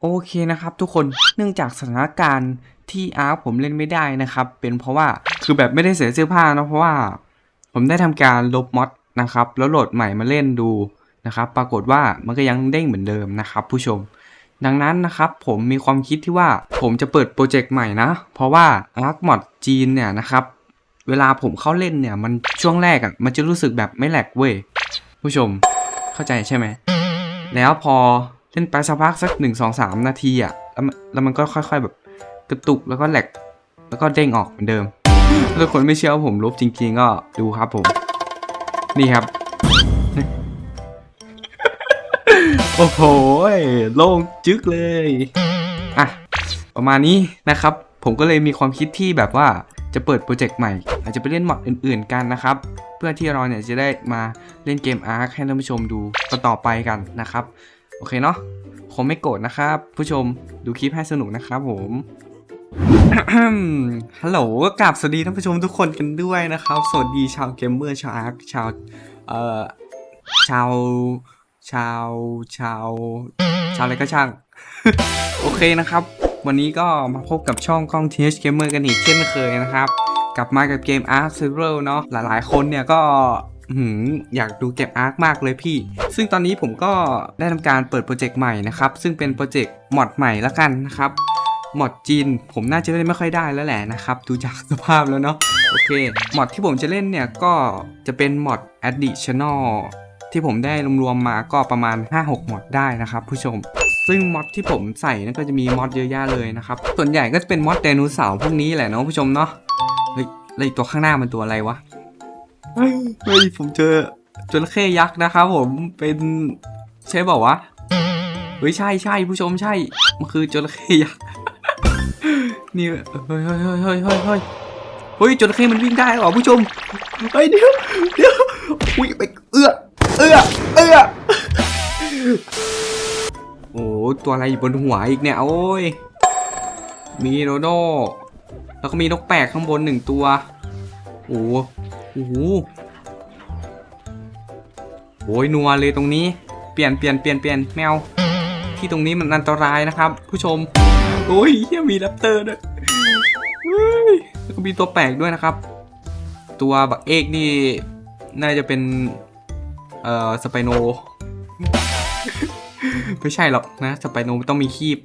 โอเคนะครับทุกคนเนื่องจากสถานการณ์ที่อาร์คผมเล่นไม่ได้นะครับ เป็นเพราะว่าคือแบบไม่ได้เสียเสื้อผ้าเนะเพราะว่า ผมได้ทำการลบมอดนะครับ แล้วโหลดใหม่มาเล่นดูนะครับ ปรากฏว่ามันก็ยังเด้งเหมือนเดิมนะครับ ผู้ชม ดังนั้นนะครับผมมีความคิดที่ว่าผมจะเปิดโปรเจกต์ใหม่นะ เพราะว่า Arc Mod จีนเนี่ยนะครับ เวลาผมเข้าเล่นเนี่ยมันช่วงแรกอะ่ะมันจะรู้สึกแบบไม่แหลกเว้ยผู้ชมเข้าใจใช่ไหมแล้วพอ เล่นไปสักพักสักหนึ่งสองสามนาทีอะแล้วมันแล้วมันก็ค่อย ๆ แบบกระตุกแล้วก็แหลก แล้วก็เด้งออกเหมือนเดิมถ้าคนไม่เชื่อผมลบจริง ๆ ก็ดูครับผม นี่ครับ โอ้โหโล่งจึ๊กเลยอะประมาณนี้นะครับ ผมก็เลยมีความคิดที่แบบว่าจะเปิดโปรเจกต์ใหม่ อาจจะไปเล่นหมอดอื่น ๆ กันนะครับ เพื่อที่เราเนี่ยจะได้มาเล่นเกม Ark ให้ท่านผู้ชมดูต่อๆไปกันนะครับ โอเคเนาะคงไม่โกรธนะครับ ผู้ชมดูคลิปให้สนุกนะครับผมฮัลโหลก็กราบสวัสดีท่านผู้ชมทุกคนกันด้วยนะครับ สวัสดีชาวเกมเมอร์ชาวอาร์คชาวเอ่อชาวชาวชาวชาวอะไรก็ช่าง โอเคนะครับ วันนี้ก็มาพบกับช่องกล้อง TH Gamer กันอีกเช่นเคยนะครับ กลับมากับเกม Ark Zero เนาะหลายๆ คนเนี่ยก็ อื้อหืออยากดูเกม Ark มากเลยพี่ ซึ่งตอนนี้ผมก็ได้ทำการเปิดโปรเจกต์ใหม่นะครับ ซึ่งเป็นโปรเจกต์มอดใหม่ละกันนะครับมอดจีน ผมน่าจะเล่นไม่ค่อยได้แล้วแหละนะครับ ดูจากสภาพแล้วเนาะโอเคมอดที่ผมจะเล่นเนี่ยก็จะเป็นมอด additional ที่ผมได้รวมๆมาก็ประมาณ 5-6มอดได้นะครับผู้ชม ซึ่งมอดที่ผมใส่นั่นก็จะมีมอดเยอะแยะเลยนะครับ ส่วนใหญ่ก็จะเป็นมอดไดโนเสาร์พวกนี้แหละเนาะผู้ชมเนาะเฮ้ยแล้วตัวข้างหน้ามันตัวอะไรวะ เฮ้ยเฮ้ยผมเจอจระเข้ยักษ์นะครับผมเป็นใช่เปล่าวะเฮ้ยใช่ใช่ผู้ชมใช่มันคือจระเข้ยักษ์นี่เฮ้ยเฮ้ยเฮ้ยเฮ้ยเฮ้ยเฮ้ยเฮ้ยจระเข้มันวิ่งได้หรอผู้ชมเฮ้ยเดี๋ยวเดี๋ยวอุ้ยไปเอื้อเอื้อเอื้อโอ้ตัวอะไรอยู่บนหัวอีกเนี่ยโอ้ยมีโดโดแล้วก็มีนกแปลกข้างบนหนึ่งตัวโอ้ โอ้โหโอ้ยนัวเลยตรงนี้ เปลี่ยนเปลี่ยนเปลี่ยนเปลี่ยนแมว ที่ตรงนี้มันอันตรายนะครับ ผู้ชม โอ้ยเฮียมีแรปเตอร์ด้วยแล้วก็มีตัวแปลกด้วยนะครับ ตัวบักเอกนี่ น่าจะเป็น เอ่อ สไปโน ไม่ใช่หรอกนะ สไปโนมันต้องมีคีบ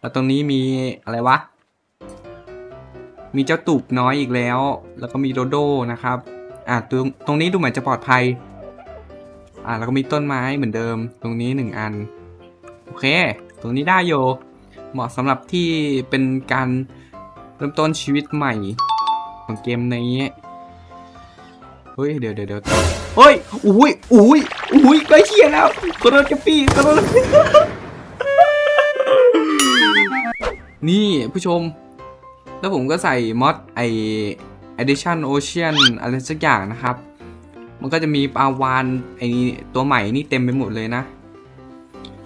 แล้วตรงนี้มีอะไรวะ มีเจ้าตูบน้อยอีกแล้ว แล้วก็มีโดโดนะครับ อะตรงตรงนี้ดูเหมือนจะปลอดภัย อะแล้วก็มีต้นไม้เหมือนเดิม ตรงนี้หนึ่งอัน โอเค ตรงนี้ได้โย เหมาะสำหรับที่เป็นการเริ่มต้นชีวิตใหม่ของเกมนี้เฮ้ยเดี๋ยวเดี๋ยวเดี๋ยวเฮ้ยอุ้ยอุ้ยอุ้ยใกล้เคียงแล้วกระโดดกระปี้กระโดดนี่ผู้ชม แล้วผมก็ใส่มอดไอ Edition Ocean อะไรสักอย่างนะครับ มันก็จะมีปลาวานไอตัวใหม่นี่เต็มไปหมดเลยนะ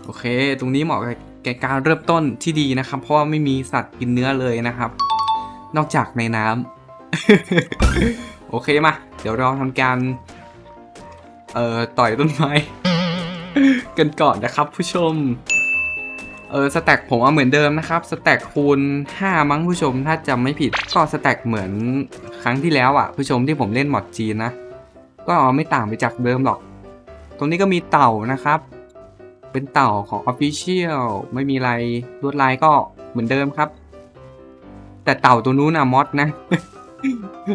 โอเค ตรงนี้เหมาะกับแก่การเริ่มต้นที่ดีนะครับ เพราะว่าไม่มีสัตว์กินเนื้อเลยนะครับ นอกจากในน้ำโอเคมา เดี๋ยวเราทำการ เอ่อ ต่อยต้นไม้กันก่อนนะครับผู้ชม เออสแต็กผมว่าเหมือนเดิมนะครับสแต็กคูณ 5 มั้งผู้ชมถ้าจำไม่ผิดก็สแต็กเหมือนครั้งที่แล้วอะ ผู้ชมที่ผมเล่นมอดจีนนะ ก็ไม่ต่างไปจากเดิมหรอก ตรงนี้ก็มีเต่านะครับ เป็นเต่าของ Official ไม่มีอะไรลวดลายก็เหมือนเดิมครับ แต่เต่าตัวนู้นอะมอดนะ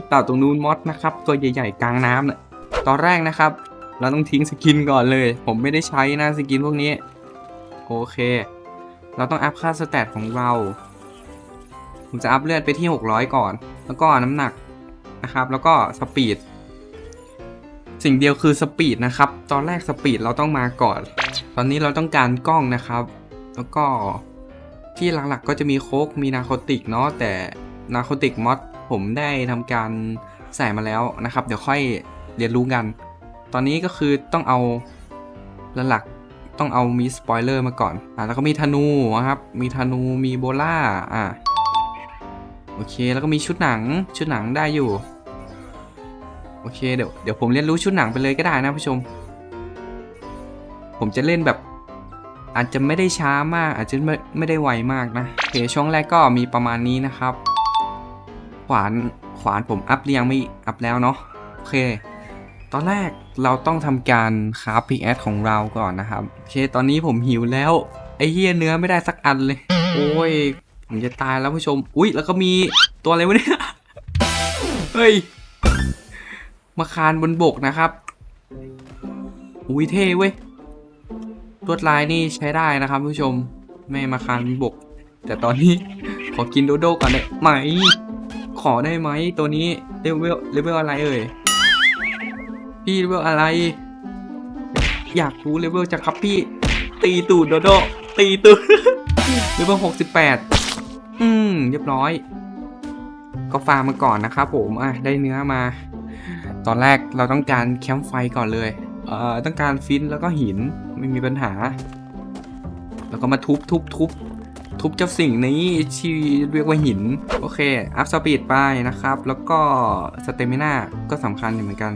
เต่าตรงนู้นมอดนะครับ ตัวใหญ่ๆกลางน้ำเนะ่ะตอนแรกนะครับ เราต้องทิ้งสกินก่อนเลย ผมไม่ได้ใช้นะสกินพวกนี้ โอเค เราต้องอัพค่าสแตทของเรา ผมจะอัพเลือดไปที่ 600 ก่อน แล้วก็น้ำหนักนะครับ แล้วก็สปีด สิ่งเดียวคือสปีดนะครับ ตอนแรกสปีดเราต้องมาก่อน ตอนนี้เราต้องการกล้องนะครับ แล้วก็ที่หลักๆก็จะมีโคกมีนาโคติกเนาะ แต่นาโคติกมอดผมได้ทำการใส่มาแล้วนะครับ เดี๋ยวค่อยเรียนรู้กัน ตอนนี้ก็คือต้องเอาหลักๆ ต้องเอามีสปอยเลอร์มาก่อนอ่าแล้วก็มีธนูนะครับ มีธนูมีโบล่าอ่าโอเคแล้วก็มีชุดหนังชุดหนังได้อยู่โอเคเดี๋ยวเดี๋ยวผมเรียนรู้ชุดหนังไปเลยก็ได้นะผู้ชม ผมจะเล่นแบบ อาจจะไม่ได้ช้ามาก อาจจะไม่ไม่ได้ไวมากนะโอเคช่วงแรกก็มีประมาณนี้นะครับ ขวานขวานผมอัพหรือยังไม่อัพแล้วเนาะโอเค ตอนแรกเราต้องทำการคราฟพิกแอดของเราก่อนนะครับ โอเค ตอนนี้ผมหิวแล้ว ไอ้เฮียเนื้อไม่ได้สักอันเลย โอ้ย ผมจะตายแล้วผู้ชม อุ้ยแล้วก็มีตัวอะไรวะเนี่ย เฮ้ย มาคานบนบกนะครับ อุ้ยเท่เว้ยลวดลายนี่ใช้ได้นะครับผู้ชม ไม่มาคานบนบก แต่ตอนนี้ขอกินโดโดก่อนได้ไหม ขอได้ไหมตัวนี้เลเวลเลเวลอะไรเอ่ย พี่เลเวลอะไร อยากรู้เลเวลจังครับพี่ ตีตูดโดโดตีตูดเลเวลหกสิบแปดอืมเรียบร้อย ก็ฟาร์มมาก่อนนะครับผมอะได้เนื้อมา ตอนแรกเราต้องการแคมป์ไฟก่อนเลยเอ่อต้องการฟินแล้วก็หินไม่มีปัญหา แล้วก็มาทุบทุบทุบทุบเจ้าสิ่งนี้ที่เรียกว่าหิน โอเค อัพสปีดไปนะครับ แล้วก็สเตมิน่าก็สำคัญอยู่เหมือนกัน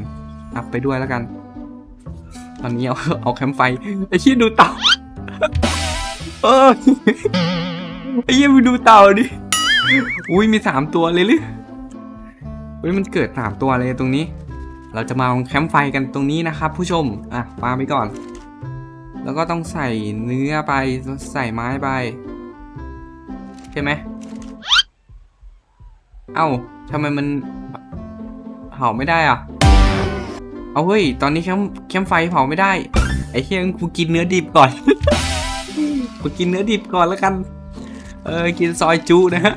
อัพไปด้วยแล้วกัน ตอนนี้เอาเอาแคมไฟไอ้ชี้ดูเต่าเออไอ้เหี้ยมดูเต่าดิอุ้ยมีสามตัวเลยหรืออุ้ยมันเกิดสามตัวเลยตรงนี้ เราจะมาแคมป์ไฟกันตรงนี้นะครับ ผู้ชมอะวาไปก่อน แล้วก็ต้องใส่เนื้อไปใส่ไม้ไปใช่ไหมเอ้าทำไมมันเผาไม่ได้อะ เอาเฮ้ย ตอนนี้แคมป์แคมไฟเผาไม่ได้ ไอ้เฮียงกูกินเนื้อดิบก่อน กูกินเนื้อดิบก่อนแล้วกัน เออ กินซอยจุนะฮะ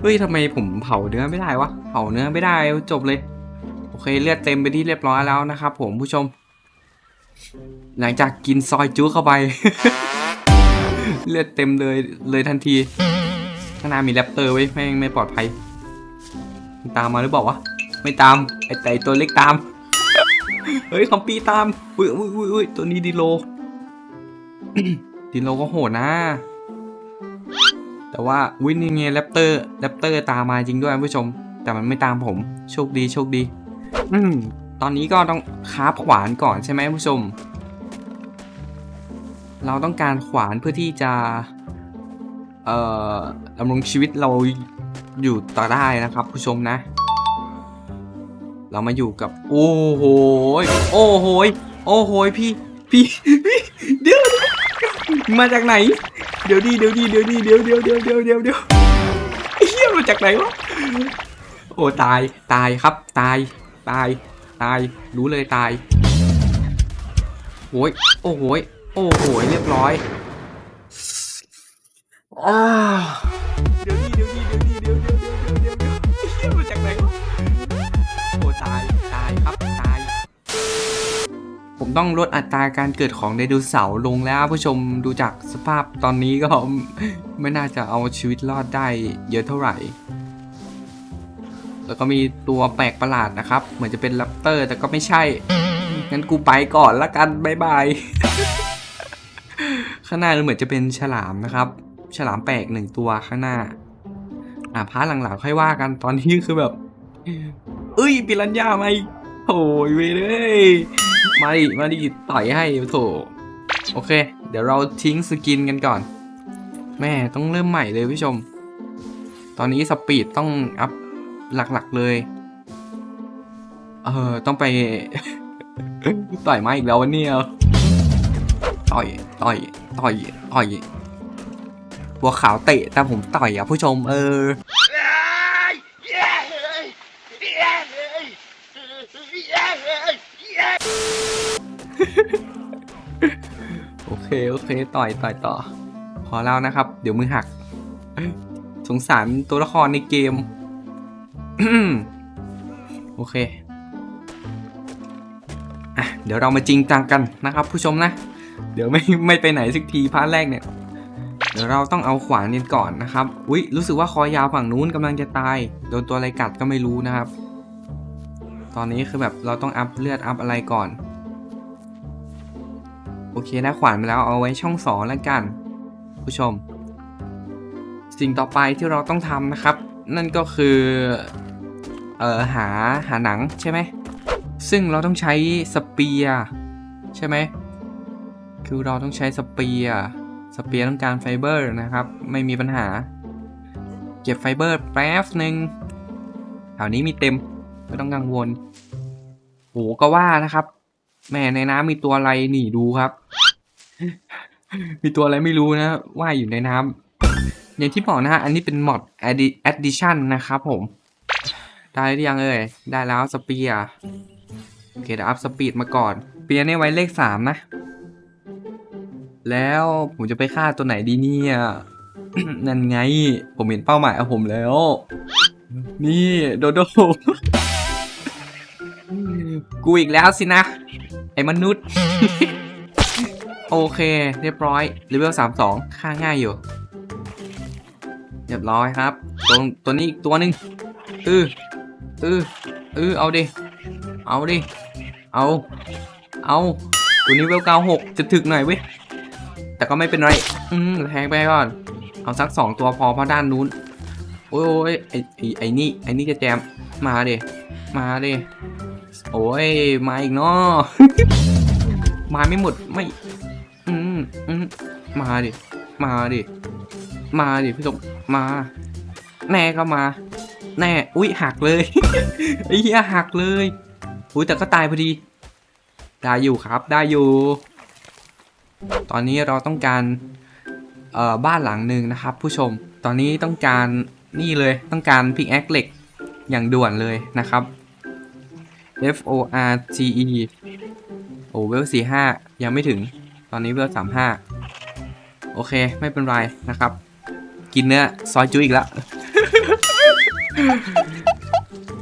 เฮ้ยทำไมผมเผาเนื้อไม่ได้วะ เผาเนื้อไม่ได้จบเลย โอเคเลือดเต็มไปที่เรียบร้อยแล้วนะครับผมผู้ชม หลังจากกินซอยจุเข้าไป เลือดเต็มเลยเลยทันที ข้างหน้ามีแรปเตอร์ไว้แม่งไม่ปลอดภัย ตามมาหรือเปล่าวะ ไม่ตาม ไอแต่ตัวเล็กตาม เฮ้ยคอมปีตามอุ้ยอุ้ยอุ้ยอุ้ยตัวนี้ดีโลดีโลก็โหดนะ แต่ว่าวินยังไงแรปเตอร์แรปเตอร์ตามมาจริงด้วยผู้ชม แต่มันไม่ตามผม โชคดีโชคดี อืมตอนนี้ก็ต้องคาบขวานก่อนใช่ไหมผู้ชม เราต้องการขวานเพื่อที่จะ เอ่อดำรงชีวิตเราอยู่ต่อได้นะครับ ผู้ชมนะ เรามาอยู่กับ โอ้โหยโอ้โหยโอ้โหยพี่พี่พี่เดี๋ยวมาจากไหน เดี๋ยวดีเดี๋ยวดีเดี๋ยวดีเดี๋ยวเดี๋ยวเดี๋ยวเดี๋ยวเดี๋ยวเดี๋ยวไอ้เหี้ยมาจากไหนวะโอ้ตายตายครับตายตายตายรู้เลยตายโอ้ยโอ้โหยโอ้โหยเรียบร้อยอ้า ต้องลดอัตราการเกิดของไดโนเสาร์ลงแล้วผู้ชมดูจากสภาพตอนนี้ก็ไม่น่าจะเอาชีวิตรอดได้เยอะเท่าไหร่ แล้วก็มีตัวแปลกประหลาดนะครับ เหมือนจะเป็นแรปเตอร์ แต่ก็ไม่ใช่ งั้นกูไปก่อนละกันบายบาย ข้างหน้าเหมือนจะเป็นฉลามนะครับ ฉลามแปลกหนึ่งตัวข้างหน้า อะพาร์ทหลังๆค่อยว่ากันตอนนี้คือแบบ เอ้ยปิรันย่ามาอีกโถ่เวยเลย มาดิมาดิต่อยให้โถโอเค เดี๋ยวเราทิ้งสกินกันก่อน แม่ต้องเริ่มใหม่เลยผู้ชม ตอนนี้สปีดต้องอัพหลักๆเลย เออต้องไป ต่อยมาอีกแล้ววะเนี่ยต่อย ต่อย ต่อย ต่อย บัวขาวเตะแต่ผมต่อยอะผู้ชมเออ โอเค โอเค ต่อยต่อยต่อ พอแล้วนะครับ เดี๋ยวมือหัก สงสารตัวละครในเกม โอเค อะ เดี๋ยวเรามาจริงจังกันนะครับ ผู้ชมนะ เดี๋ยวไม่ไม่ไปไหนสักทีพาร์ทแรกเนี่ย เดี๋ยวเราต้องเอาขวานเนียนก่อนนะครับ อุ๊ย รู้สึกว่าคอยาวฝั่งนู้นกำลังจะตาย โดนตัวอะไรกัดก็ไม่รู้นะครับ ตอนนี้คือแบบเราต้องอัพเลือดอัพอะไรก่อน โอเคได้ขวานมาแล้วเอาไว้ช่องสองแล้วกัน ผู้ชม สิ่งต่อไปที่เราต้องทำนะครับ นั่นก็คือเอ่อหาหาหนังใช่ไหมซึ่งเราต้องใช้สเปียใช่ไหมคือเราต้องใช้สเปียสเปียต้องการไฟเบอร์นะครับ ไม่มีปัญหา เก็บไฟเบอร์แป๊บหนึ่งแถวนี้มีเต็มไม่ต้องกังวลโหก็ว่านะครับแม่ในน้ำมีตัวอะไรหนีดูครับ มีตัวอะไรไม่รู้นะว่ายอยู่ในน้ำอย่างที่บอกนะฮะอันนี้เป็นมอด addition นะครับผม ได้หรือยังเอ่ยได้แล้วสเปียโอเคเดี๋ยวอัพสปีดมาก่อนเปียเนี่ยไว้เลขสามนะ แล้วผมจะไปฆ่าตัวไหนดีเนี่ยนั่นไง ผมเห็นเป้าหมายของผมแล้ว นี่โดโดกูอีกแล้วสินะ ไอ้มนุษย์ โอเค เรียบร้อยเลเวลสามสองฆ่าง่ายอยู่ เรียบร้อยครับ ตัวตัวนี้อีกตัวหนึ่งเออเออเออเอาดิ เอาดิ เอา เอาตัวนี้เวลเก้าหกจะถึกหน่อยเว้ย แต่ก็ไม่เป็นไร อืมแทงไปก่อน เอาสักสองตัวพอเพราะด้านนู้น โอ้ยไอ้ไอไอนี่ไอ้นี่จะแจม มาเดมาเดโอ้ย มาอีกเนาะมาไม่หมด ไม่ อืมมาดิ มาดิ มาดิพี่สมมา แน่ก็มา แน่ อุ้ยหักเลยไอ้เหี้ยหักเลย อุ้ยแต่ก็ตายพอดี ได้อยู่ครับ ได้อยู่ ตอนนี้เราต้องการเอ่อบ้านหลังหนึ่งนะครับ ผู้ชม ตอนนี้ต้องการนี่เลย ต้องการพิกแอคเหล็กอย่างด่วนเลยนะครับ F O R T E โอ้เวลสี่ห้ายังไม่ถึง ตอนนี้เวลสามห้าโอเคไม่เป็นไรนะครับ กินเนื้อซอยจุอีกแล้ว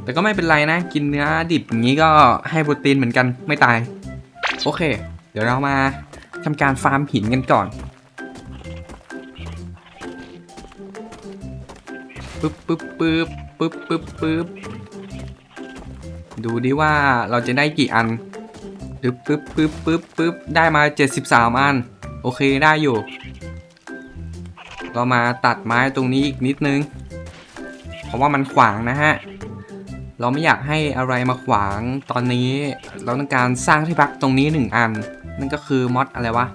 แต่ก็ไม่เป็นไรนะ กินเนื้อดิบอย่างนี้ก็ให้โปรตีนเหมือนกันไม่ตาย โอเค เดี๋ยวเรามาทำการฟาร์มหินกันก่อนปึ๊บปึ๊บปึ๊บปึ๊บปึ๊บปึ๊บดูดิว่าเราจะได้กี่อัน ปึ๊บปึ๊บปึ๊บปึ๊บปึ๊บได้มา 73 อัน โอเคได้อยู่ก็มาตัดไม้ตรงนี้อีกนิดนึง เพราะว่ามันขวางนะฮะ เราไม่อยากให้อะไรมาขวางตอนนี้ เราต้องการสร้างที่พักตรงนี้หนึ่งอัน นั่นก็คือมอดอะไรวะ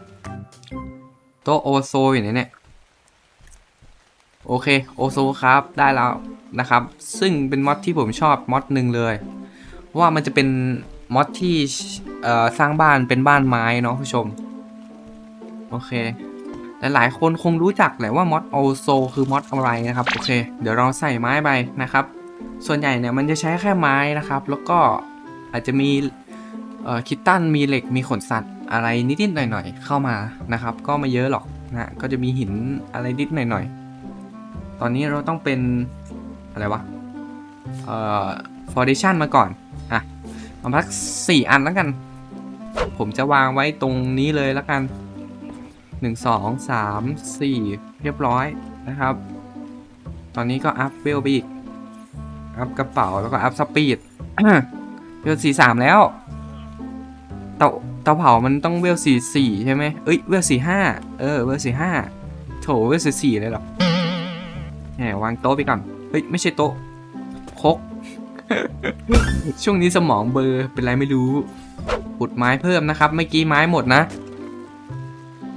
โตะโอโซอยู่ไหนเนี่ยโอเคโอโซครับได้แล้วนะครับ ซึ่งเป็นมอดที่ผมชอบมอดหนึ่งเลย ว่ามันจะเป็น มอดที่สร้างบ้านเป็นบ้านไม้เนาะผู้ชม โอเคหลายๆคนคงรู้จักแหละว่ามอดโอโซคือมอดอะไรนะครับโอเค เดี๋ยวเราใส่ไม้ไปนะครับ ส่วนใหญ่เนี่ยมันจะใช้แค่ไม้นะครับ แล้วก็อาจจะมีคิตตันมีเหล็กมีขนสัตว์อะไรนิดๆหน่อยๆ เข้ามานะครับ ก็ไม่เยอะหรอกนะก็จะมีหินอะไรนิดหน่อยๆ ตอนนี้เราต้องเป็นอะไรวะเอ่อ foundation มาก่อน เอามาสักสี่อันแล้วกัน ผมจะวางไว้ตรงนี้เลยแล้วกันหนึ่งสองสามสี่เรียบร้อยนะครับ ตอนนี้ก็อัพเวลไปอีก อัพกระเป๋าแล้วก็อัพสปีดเวลสี่สามแล้วเตาเตาเผามันต้องเวลสี่สี่ใช่ไหมเอ้ยเวลสี่ห้าเออเวลสี่ห้าโถเวลสี่สี่เลยหรอแหมวางโต๊ะไปก่อน เฮ้ย ไม่ใช่โต๊ะคก ช่วงนี้สมองเบอร์เป็นไรไม่รู้ขุดไม้เพิ่มนะครับ เมื่อกี้ไม้หมดนะ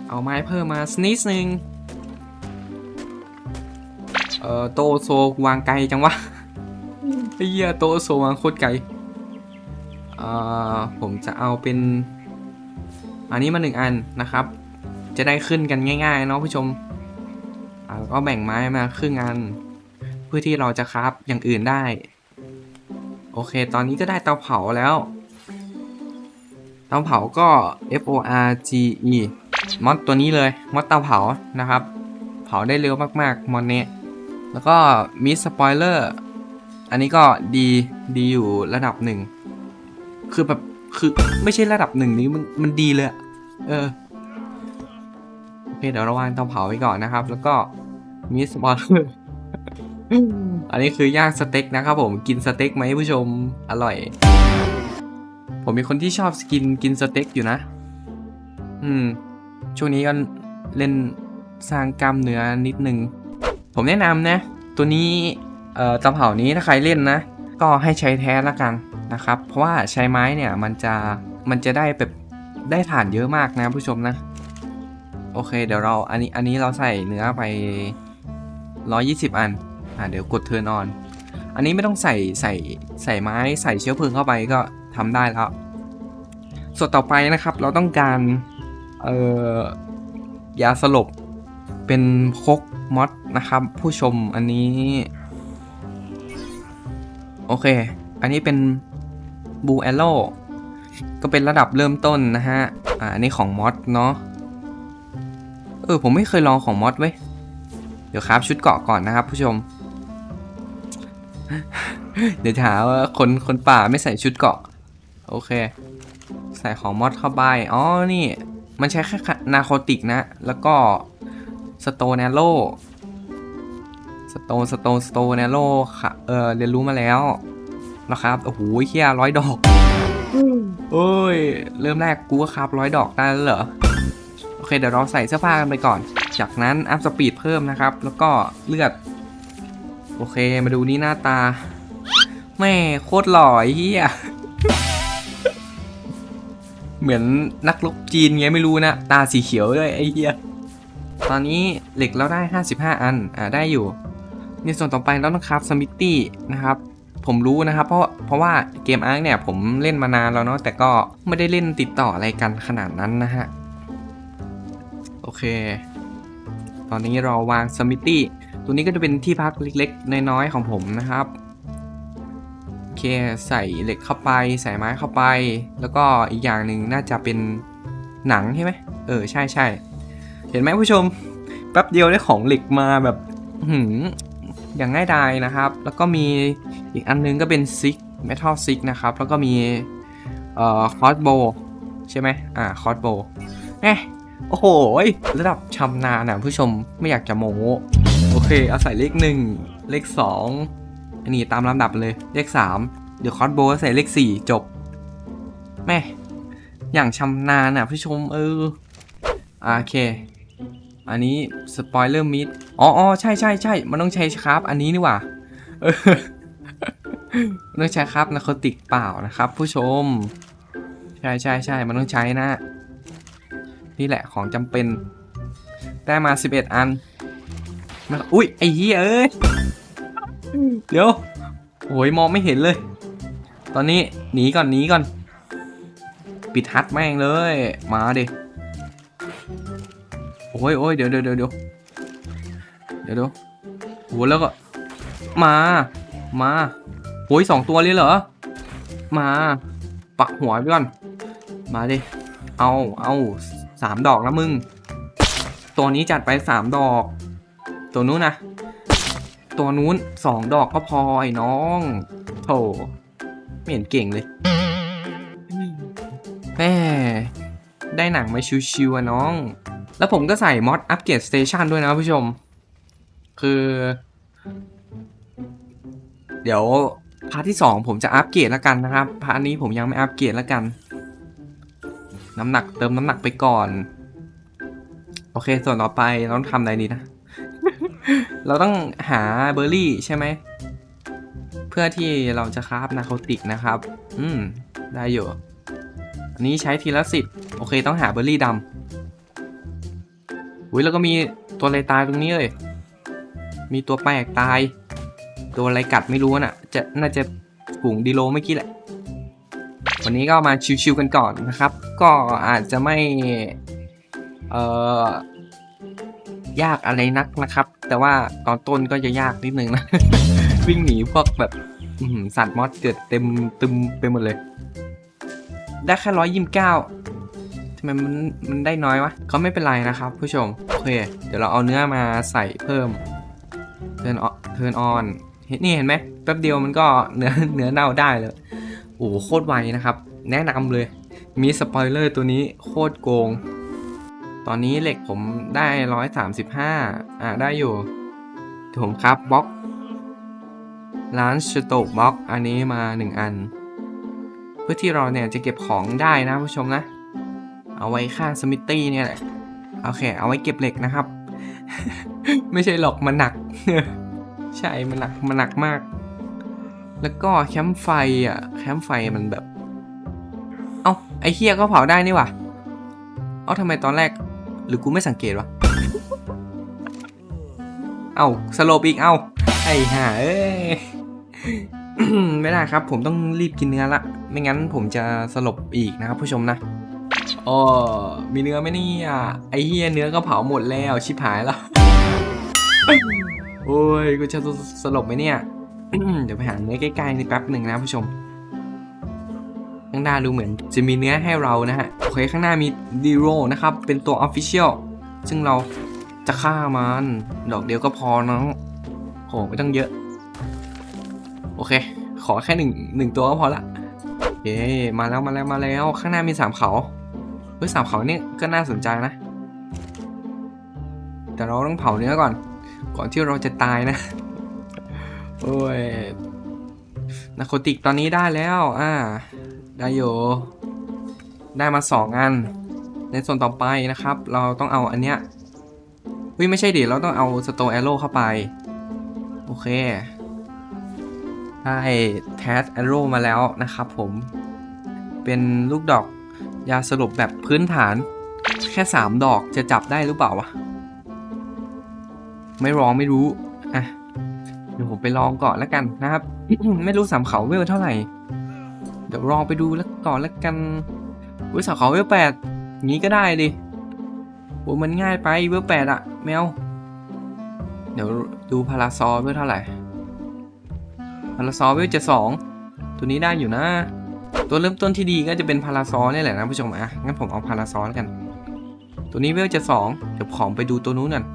เอาไม้เพิ่มมาสนิดนึงเอ่อโตโซวางไกลจังวะไอ้เหี้ยโตโซวางโคตรไกลเอ่อผมจะเอาเป็น อันนี้มาหนึ่งอันนะครับ จะได้ขึ้นกันง่ายๆเนาะผู้ชมอ่าแล้วก็แบ่งไม้มาครึ่งอัน เพื่อที่เราจะคราฟอย่างอื่นได้ โอเค ตอนนี้ก็ได้เตาเผาแล้ว เตาเผาก็ F O R G E มอดตัวนี้เลย มอดเตาเผานะครับ เผาได้เร็วมากๆ มอดเนี้ยแล้วก็มิสปอยเลอร์ อันนี้ก็ดีดีอยู่ระดับหนึ่ง คือแบบ คือไม่ใช่ระดับหนึ่งนี้มันมันดีเลย เออ โอเค เดี๋ยวเราวางเตาเผาไว้ก่อนนะครับ แล้วก็มิสปอยเลอร์ อันนี้คือย่างสเต็กนะครับผมกินสเต็กไหมผู้ชมอร่อย ผมเป็นคนที่ชอบกินกินสเต็กอยู่นะ อืม ช่วงนี้ก็เล่นสร้างกล้ามเนื้อนิดนึง ผมแนะนำนะ ตัวนี้เอ่อตาเผานี้ถ้าใครเล่นนะ ก็ให้ใช้แท้ละกันนะครับ เพราะว่าใช้ไม้เนี่ยมันจะมันจะได้แบบได้ฐานเยอะมากนะผู้ชมนะ โอเค เดี๋ยวเราอันนี้อันนี้เราใส่เนื้อไปร้อยี่สิบอัน อ่าเดี๋ยวกดเทิร์นออน อันนี้ไม่ต้องใส่ใส่ใส่ไม้ใส่เชื้อเพลิงเข้าไปก็ทำได้แล้ว ส่วนต่อไปนะครับเราต้องการเอ่อยาสลบเป็นคกมอดนะครับ ผู้ชมอันนี้ โอเค อันนี้เป็นบูแอโ o ก็เป็นระดับเริ่มต้นนะฮะ อ่านนี้ของมอดเนาะ เออ ผมไม่เคยลองของมอดเว้ย เดี๋ยวครับชุดเกาะก่อนนะครับผู้ชม เดี๋ยวถามว่าคนคนป่าไม่ใส่ชุดเกาะ โอเค ใส่ของมอดเข้าไป อ๋อ นี่ มันใช้แค่นาโคติกนะ แล้วก็สโตนแนโลสโตนสโตนสโตนแนโลค่ะ เออเรียนรู้มาแล้วนะครับ โอ้โหเฮียร้อยดอกโอ้ย เริ่มแรกกูก็ครับร้อยดอกได้แล้วเหรอ โอเค เดี๋ยวเราใส่เสื้อผ้ากันไปก่อน จากนั้นอัพสปีดเพิ่มนะครับ แล้วก็เลือด โอเคมาดูนี่หน้าตา แม่โคตรหล่อไอ้เฮียเหมือนนักรบจีนไงไม่รู้นะ ตาสีเขียวด้วยไอ้เฮียตอนนี้เหล็กเราได้ 55 อัน อ่าได้อยู่ ในส่วนต่อไปเราต้องคราฟสมิตตี้นะครับ ผมรู้นะครับ เพราะเพราะว่าเกมอาร์คเนี่ยผมเล่นมานานแล้วเนาะแต่ก็ไม่ได้เล่นติดต่ออะไรกันขนาดนั้นนะฮะ โอเค ตอนนี้เราวางสมิตตี้ ตัวนี้ก็จะเป็นที่พักเล็กๆ น้อยๆ ของผมนะครับโอเคใส่เหล็กเข้าไป ใส่ไม้เข้าไป แล้วก็อีกอย่างหนึ่งน่าจะเป็นหนังใช่ไหมเออใช่ใช่เห็นไหมผู้ชมแป๊บเดียวได้ของเหล็กมาแบบหืออย่างง่ายดายนะครับ แล้วก็มีอีกอันนึงก็เป็นซิกเมทัลซิกนะครับ แล้วก็มีเอ่อคอร์สโบใช่ไหมอ่าคอร์สโบเอ๊ะโอ้โหระดับชำนาญนะผู้ชมไม่อยากจะโม้ เคเอาใส่เลขหนึ่งเลขสองอันนี้ตามลำดับเลยเลขสามเดี๋ยวคอร์สโบใส่เลขสี่จบ แม่อย่างชำนาญอะผู้ชมเออโอเค อันนี้สปอยเลอร์มิดอ๋ออ๋อใช่ใช่ใช่มันต้องใช้ครับ อันนี้นี่หว่าเออต้องใช้ครับนาคติกเปล่านะครับ ผู้ชม ใช่ใช่ใช่มันต้องใช้นะ นี่แหละของจำเป็น ได้มา 11 อัน มาอุ้ยไอ้เหี้ยเอ้ยเดี๋ยวโอ้ยมองไม่เห็นเลย ตอนนี้หนีก่อนหนีก่อน ปิดฮัทแม่งเลย มาดิโอ้ยโอ้ยเดี๋ยวเดี๋ยวเดี๋ยวเดี๋ยวเดี๋ยวเดี๋ยวโหแล้วก็ มา มาโอ้ยสองตัวเลยเหรอ มาปักหัวไปก่อน มาดิ เอาเอาสามดอกแล้วมึง ตัวนี้จัดไปสามดอก ตัวนู้นนะ ตัวนู้นสองดอกก็พอไอ้น้องโถไม่เห็นเก่งเลยแม่ได้หนังมาชิวๆอะน้อง แล้วผมก็ใส่มอดอัปเกรดสเตชันด้วยนะผู้ชม คือ เดี๋ยวพาร์ทที่ 2 ผมจะอัปเกรดแล้วกันนะครับ พาร์ทนี้ผมยังไม่อัปเกรดแล้วกัน น้ำหนักเติมน้ำหนักไปก่อน โอเค ส่วนต่อไปเราต้องทำอะไรดีนะ เราต้องหาเบอร์รี่ใช่ไหม เพื่อที่เราจะคราฟนาโคติกนะครับ อืม ได้อยู่ อันนี้ใช้ทีละสิบโอเคต้องหาเบอร์รี่ดำอุ้ยแล้วก็มีตัวอะไรตายตรงนี้เลย มีตัวแปลกตาย ตัวอะไรกัดไม่รู้น่ะ จะน่าจะฝูงดีโลเมื่อกี้แหละ วันนี้ก็มาชิวๆกันก่อนนะครับ ก็อาจจะไม่ เอ่อ ยากอะไรนักนะครับ แต่ว่าตอนต้นก็จะยากนิดนึงนะ วิ่งหนีพวกแบบสัตว์มอสเกิดเต็มตึมไปหมดเลย ได้แค่ร้อยยิมเก้าทำไมมันมันได้น้อยวะก็ไม่เป็นไรนะครับ ผู้ชม โอเค เดี๋ยวเราเอาเนื้อมาใส่เพิ่มเทิร์นออเทิร์นออนนี่เห็นไหมแป๊บเดียวมันก็เนื้อเนื้อเน่าได้เลยโอ้โหโคตรไวนะครับ แนะนำเลย มีสปอยเลอร์ตัวนี้โคตรโกง ตอนนี้เหล็กผมได้ร้อยสามสิบห้าอ่าได้อยู่เดี๋ยวผมครับบล็อกร้านสโตกบล็อกอันนี้มาหนึ่งอัน เพื่อที่เราเนี่ยจะเก็บของได้นะผู้ชมนะ เอาไว้ข้างสมิตตี้เนี่ยแหละโอเค เอาไว้เก็บเหล็กนะครับ ไม่ใช่หรอกมันหนัก ใช่มันหนักมันหนักมาก แล้วก็แคมป์ไฟอะแคมป์ไฟมันแบบ เอ้าไอเฮียก็เผาได้นี่ว่าเอ้าทำไมตอนแรก หรือกูไม่สังเกตวะ เอาสลบอีก เอาไอ้ห่าเอ้ยไม่ได้ครับ ผมต้องรีบกินเนื้อละ ไม่งั้นผมจะสลบอีกนะครับผู้ชมนะอ๋อมีเนื้อไหมเนี่ยไอ้เฮียเนื้อก็เผาหมดแล้ว ชิบหายแล้ว โอ้ย กูจะสลบไหมเนี่ย เดี๋ยวไปหาเนื้อใกล้ๆนี่แป๊บหนึ่งนะผู้ชม ข้างหน้าดูเหมือน จะมีเนื้อให้เรานะฮะ โอเคข้างหน้ามีดีโรนะครับ เป็นตัว Official ซึ่งเราจะฆ่ามัน ดอกเดียวก็พอเนาะโหไม่ต้องเยอะ โอเค ขอแค่หนึ่งหนึ่งตัวก็พอละเย้มาแล้วมาแล้วมาแล้ว ข้างหน้ามีสามเขาเฮ้ยสามเขาเนี่ยก็น่าสนใจนะ แต่เราต้องเผาเนื้อก่อน ก่อนที่เราจะตายนะ โอ้ยนาโคติกตอนนี้ได้แล้ว อ่า ได้อยู่ได้มาสองอัน ในส่วนต่อไปนะครับ เราต้องเอาอันเนี้ยวิไม่ใช่ดิเราต้องเอาสโตแอโร่เข้าไป โอเค ได้แทสแอโร่มาแล้วนะครับผม เป็นลูกดอกยาสลบแบบพื้นฐาน แค่ 3 ดอกจะจับได้หรือเปล่าวะ ไม่ลองไม่รู้ อะ เดี๋ยวผมไปลองก่อนแล้วกันนะครับ ไม่รู้สามเขาเวลเท่าไหร่ เดี๋ยวลองไปดูแล้วก่อนแล้วกันอุ้ยสามเขาเวลแปดงี้ก็ได้ดิโอ้มันง่ายไปเวลแปดอะแมว เดี๋ยวดูพาราซอเวลเท่าไหร่พาราซอเวลจะสองตัวนี้ได้อยู่นะ ตัวเริ่มต้นที่ดีก็จะเป็นพาราซอนี่แหละนะผู้ชมอะงั้นผมเอาพาราซอแล้วกัน ตัวนี้เวลจะสองเดี๋ยวขอไปดูตัวนู้นก่อน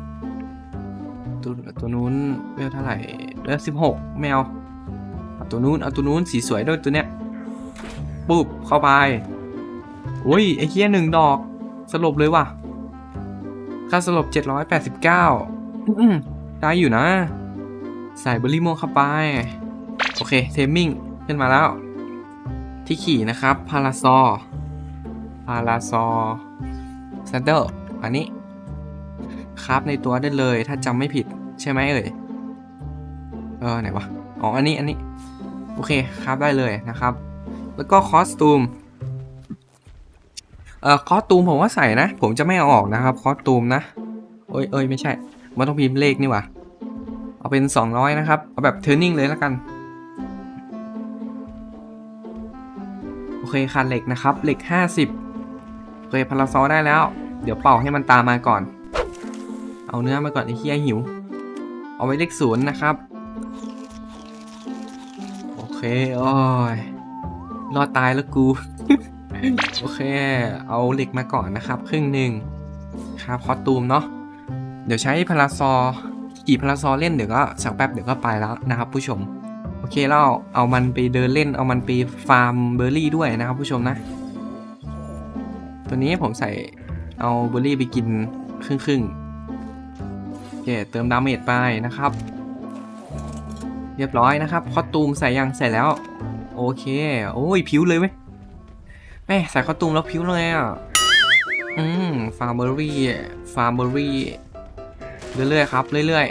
ตัวตัวนู้นเวลเท่าไหร่เวลสิบหกแมวเอาตัวนู้นเอาตัวนู้นสีสวยด้วยตัวเนี้ย ปุ๊บเข้าไปโอ้ยไอ้เคี้ยหนึ่งดอก สลบเลยว่ะ ค่าสลบ 789อื้อได้อยู่นะ ใส่เบอร์รี่ม่วงเข้าไป โอเค เทมมิ่ง ขึ้นมาแล้ว ที่ขี่นะครับ พาราซอพาราซอแซดเดิลอันนี้ ครับในตัวได้เลยถ้าจำไม่ผิดใช่ไหมเอ่ย เออ ไหนวะ อ๋อ อันนี้ อันนี้ โอเค ครับได้เลยนะครับ แล้วก็คอสตูมเอ่อคอสตูมผมว่าใส่นะ ผมจะไม่เอาออกนะครับคอสตูมนะโอ้ยเอ้ยไม่ใช่ มันต้องพิมพ์เลขนี่หว่าเอาเป็น 200 นะครับ เอาแบบเทอร์นิ่งเลยแล้วกัน โอเคขาดเหล็กนะครับเหล็ก 50 โอเคพาราซอได้แล้ว เดี๋ยวเป่าให้มันตามมาก่อน เอาเนื้อมาก่อนไอ้เหี้ยหิว เอาไว้เลขศูนย์นะครับ โอเค โอ้ย รอดตายแล้วกู โอเค เอาเหล็กมาก่อนนะครับ ครึ่งหนึ่งครับคอตูมเนาะเดี๋ยวใช้พาราซอขี่พาราซอเล่นเดี๋ยวก็สักแป๊บเดี๋ยวก็ไปแล้วนะครับ ผู้ชม โอเคแล้วเอามันไปเดินเล่นเอามันไปฟาร์มเบอร์รี่ด้วยนะครับ ผู้ชมนะ ตัวนี้ผมใส่เอาเบอร์รี่ไปกินครึ่งครึ่งโอเคเติมดาเมจไปนะครับ เรียบร้อยนะครับคอตูมใส่ยังใส่แล้ว โอเค โอ้ยผิวเลยไหมแม่ใส่คอสตูมแล้วผิวเลยอะ อืมฟาร์มเบอร์รี่ ฟาร์มเบอร์รี่ เรื่อยๆครับเรื่อย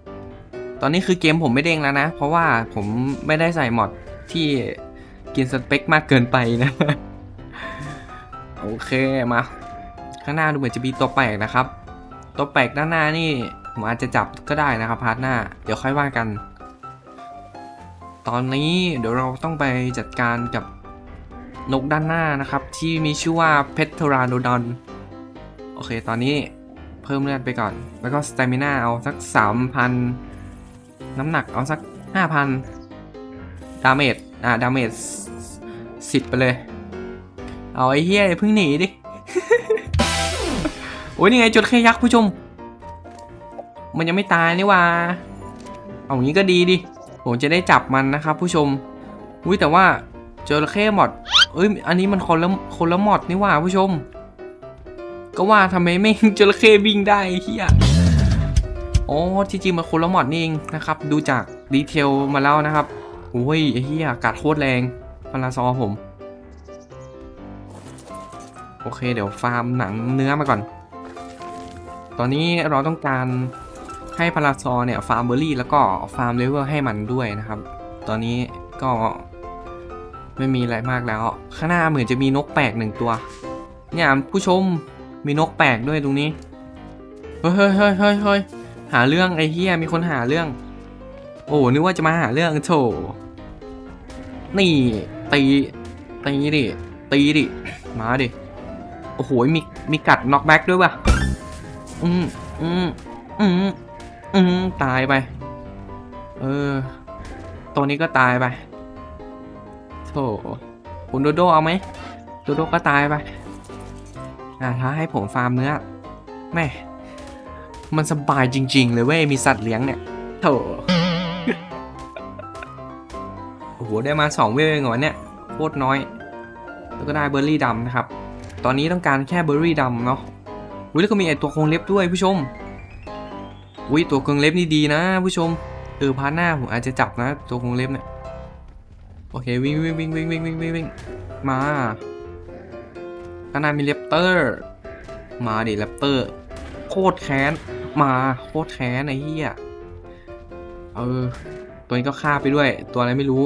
ๆ ตอนนี้คือเกมผมไม่เด้งแล้วนะ เพราะว่าผมไม่ได้ใส่มอดที่กินสเปคมากเกินไปนะ โอเคมา ข้างหน้าดูเหมือนจะมีตัวแปลกนะครับ ตัวแปลกด้านหน้านี่ผมอาจจะจับก็ได้นะครับพาร์ทหน้า เดี๋ยวค่อยว่ากัน ตอนนี้เดี๋ยวเราต้องไปจัดการกับนกด้านหน้านะครับ ที่มีชื่อว่าเพทราโนดอนโอเค ตอนนี้เพิ่มเลือดไปก่อน แล้วก็สเตมิน่าเอาสัก 3,000 น้ำหนักเอาสัก 5,000 ดาเมจ อ่า ดาเมจสิบไปเลย เอาไอ้เหี้ยเพิ่งหนีดิ โอ้ยนี่ไงจดแค่ยักษ์ผู้ชม มันยังไม่ตายนี่ว่า เอาอย่างนี้ก็ดีดิ ผมจะได้จับมันนะครับผู้ชมอุ้ยแต่ว่าจระเข้หมดเอ้ยอันนี้มันคนละคนละหมดนี่ว่าผู้ชม ก็ว่าทำไมไม่จระเข้วิ่งได้เฮียอ๋อที่จริงมันคนละหมดนี่เองนะครับ ดูจากดีเทลมาแล้วนะครับโอ้ยเฮียกัดโคตรแรงพาราซอผม โอเคเดี๋ยวฟาร์มหนังเนื้อมาก่อน ตอนนี้เราต้องการ ให้พาราซอเนี่ยฟาร์มเบอร์รี่แล้วก็ฟาร์มเลเวลให้มันด้วยนะครับ ตอนนี้ก็ไม่มีอะไรมากแล้ว ข้างหน้าเหมือนจะมีนกแปลกหนึ่งตัว เนี่ยผู้ชมมีนกแปลกด้วยตรงนี้ เฮ้ยเฮ้ยเฮ้ยเฮ้ยหาเรื่องไอ้เฮียมีคนหาเรื่อง โอ้นึกว่าจะมาหาเรื่องโถนี่ตีตีดิ ตีดิ มาดิ โอ้โหมีมีกัดน็อกแบ็กด้วยว่ะ อืมอืมอืม อืมตายไป เออ ตัวนี้ก็ตายไปโถคุณโดโดเอาไหมโดโดก็ตายไปอ่าถ้าให้ผมฟาร์มเนื้อแม่มันสบายจริง ๆ เลยเว้ยมีสัตว์เลี้ยงเนี่ยโถโอ้โหได้มาสองเวลเองเหรอเนี่ยโคตรน้อย แล้วก็ได้เบอร์รี่ดำนะครับ ตอนนี้ต้องการแค่เบอร์รี่ดำเนาะอุ้ยแล้วก็มีไอตัวโครงเล็บด้วยผู้ชม อุ้ยตัวโครงเล็บนี่ดีนะผู้ชม เออพาร์ทหน้าผมอาจจะจับนะ ตัวโครงเล็บเนี่ยโอเควิ่งวิ่งวิ่งวิ่งวิ่งวิ่งวิ่งวิ่งมาข้างหน้ามีเลปเตอร์ มาดิเลปเตอร์ โคตรแค้น มาโคตรแค้นไอ้เหี้ยเออตัวนี้ก็ฆ่าไปด้วย ตัวอะไรไม่รู้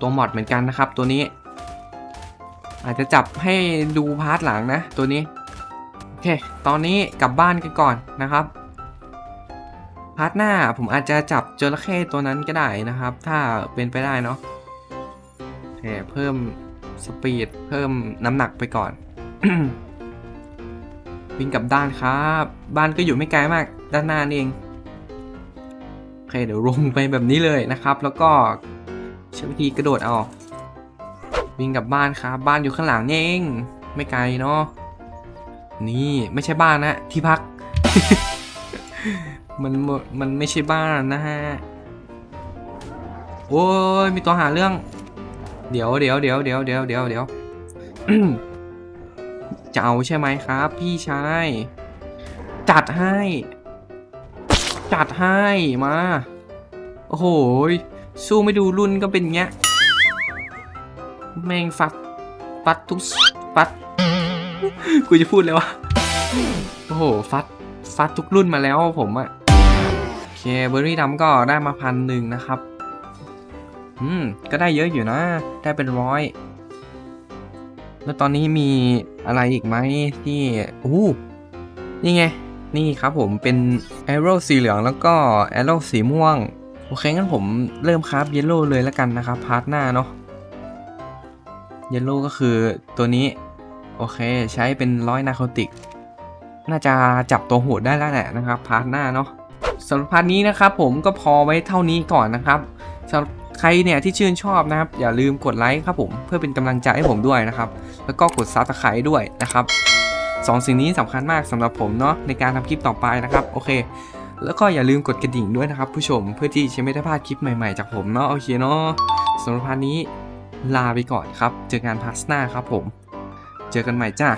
ตัวมอดเหมือนกันนะครับ ตัวนี้ อาจจะจับให้ดูพาร์ทหลังนะ ตัวนี้ เค ตอนนี้กลับบ้านกันก่อนนะครับพาร์ทหน้าผมอาจจะจับจระเข้ตัวนั้นก็ได้นะครับ ถ้าเป็นไปได้เนาะโอเคเพิ่มสปีดเพิ่มน้ำหนักไปก่อน วิ่งกลับด้านครับ บ้านก็อยู่ไม่ไกลมากด้านหน้านี่เองโอเคเดี๋ยวลงไปแบบนี้เลยนะครับ แล้วก็ใช้วิธีกระโดดเอา วิ่งกลับบ้านครับ บ้านอยู่ข้างหลังนี่เอง ไม่ไกลเนาะ นี่ไม่ใช่บ้านนะที่พัก มันมันไม่ใช่บ้านนะฮะ โอ้ยมีตัวหาเรื่อง เดี๋ยวเดี๋ยวเดี๋ยวเดี๋ยวเดี๋ยวเดี๋ยวเดี๋ยวจะเอาใช่ไหมครับ พี่ชาย จัดให้ จัดให้มา โอ้โหยสู้ไม่ดูรุ่นก็เป็นเงี้ย แม่งฟัดฟัดทุกฟัด กูจะพูดเลยว่าโอ้โห ฟัด ฟัดทุกรุ่นมาแล้วผมอะโอเคเบอร์รี่ดำก็ได้มาพันหนึ่งนะครับ อืม ก็ได้เยอะอยู่นะ ได้เป็นร้อย แล้วตอนนี้มีอะไรอีกไหมที่โอ้นี่ไง นี่ครับผมเป็นแอโร่สีเหลืองแล้วก็แอโร่สีม่วง โอเค งั้นผมเริ่มคราฟเยลโล่เลยแล้วกันนะครับ พาร์ทหน้าเนาะเยลโล่ก็คือตัวนี้ โอเค ใช้เป็นร้อยนาโคติก น่าจะจับตัวโหดได้แล้วแหละนะครับ พาร์ทหน้าเนาะสำหรับพาร์ทนี้นะครับผมก็พอไว้เท่านี้ก่อนนะครับสำหรับใครเนี่ยที่ชื่นชอบนะครับ อย่าลืมกดไลค์ครับผมเพื่อเป็นกำลังใจให้ผมด้วยนะครับ แล้วก็กดซับสไครต์ด้วยนะครับสองสิ่งนี้สำคัญมากสำหรับผมเนาะในการทำคลิปต่อไปนะครับโอเค แล้วก็อย่าลืมกดกระดิ่งด้วยนะครับ ผู้ชมเพื่อที่จะไม่ได้พลาดคลิปใหม่ๆ จากผมเนาะโอเคเนาะสำหรับพาร์ทนี้ลาไปก่อนครับ เจอกันพาร์ทหน้าครับผม เจอกันใหม่จ้า